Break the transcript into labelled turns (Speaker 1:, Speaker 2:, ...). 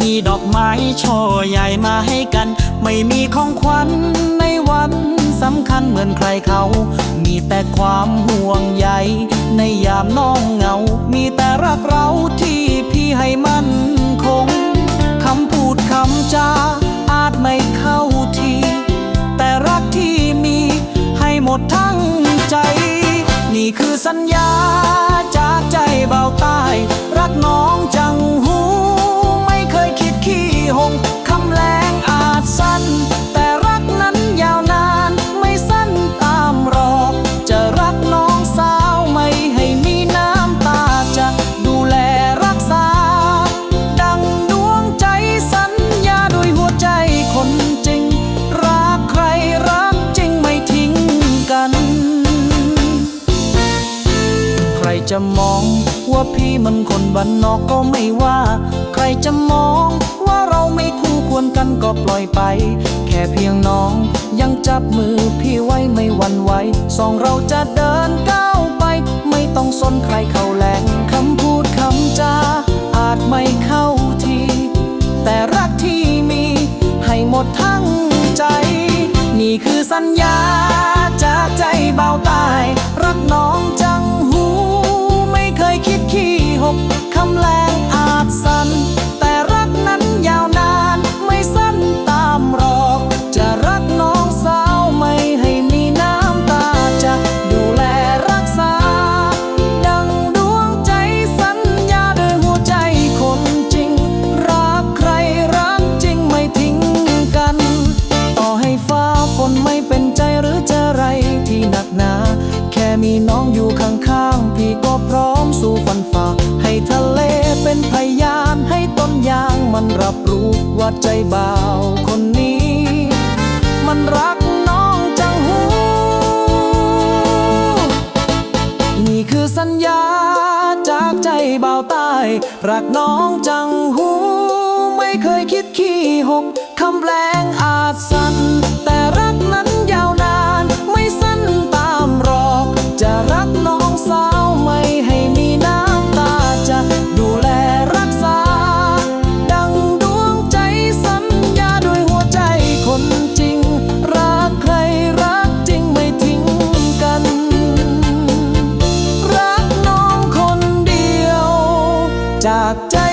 Speaker 1: มีดอกไม้ช่อใหญ่มาให้กัน ไม่มีของขวัญในวันสำคัญเหมือนใครเขา มีแต่ความห่วงใยในยามน้องเหงา มีแต่รักเราที่พี่ให้มันคงคำพูดคำจาอาจไม่เข้าที แต่รักที่มีให้หมดทั้งใจ นี่คือสัญญาจากใจเบาใต้ รักน้องจังห หงคำแรงอาจสั้น แต่รักนั้นยาวนานไม่สั้นตามรอกจะรักน้องสาวไม่ให้มีน้ำตาจะดูแลรักษา ดังดวงใจสัญญาด้วยหัวใจคนจริง รักใครรักจริงไม่ทิ้งกัน ใครจะมอง ว่าพี่มันคนบ้านนอกก็ไม่ว่า ใครจะมองว่าเราไม่คู่ควรกันก็ปล่อยไป แค่เพียงน้องยังจับมือพี่ไว้ไม่หวั่นไหวสองเราจะเดินก้าวไป ไม่ต้องสนใครเขาแหลงคำพูดคำจาอาจไม่เข้าที แต่รักที่มีให้หมดทั้งใจ นี่คือสัญญาจากใจเบาตา องข้างๆพี่ก็พร้อมสู้ฟันฝ่า ให้ทะเลเป็นพยานให้ต้นยางมันรับรู้ว่าใจบ่าวคนนี้ มันรักน้องจังหู นี่คือสัญญาจากใจเบาใต้รักน้องจังหู ไม่เคยคิดขี้หกคำแปลงอาจสั้นแต่รัก จากใจ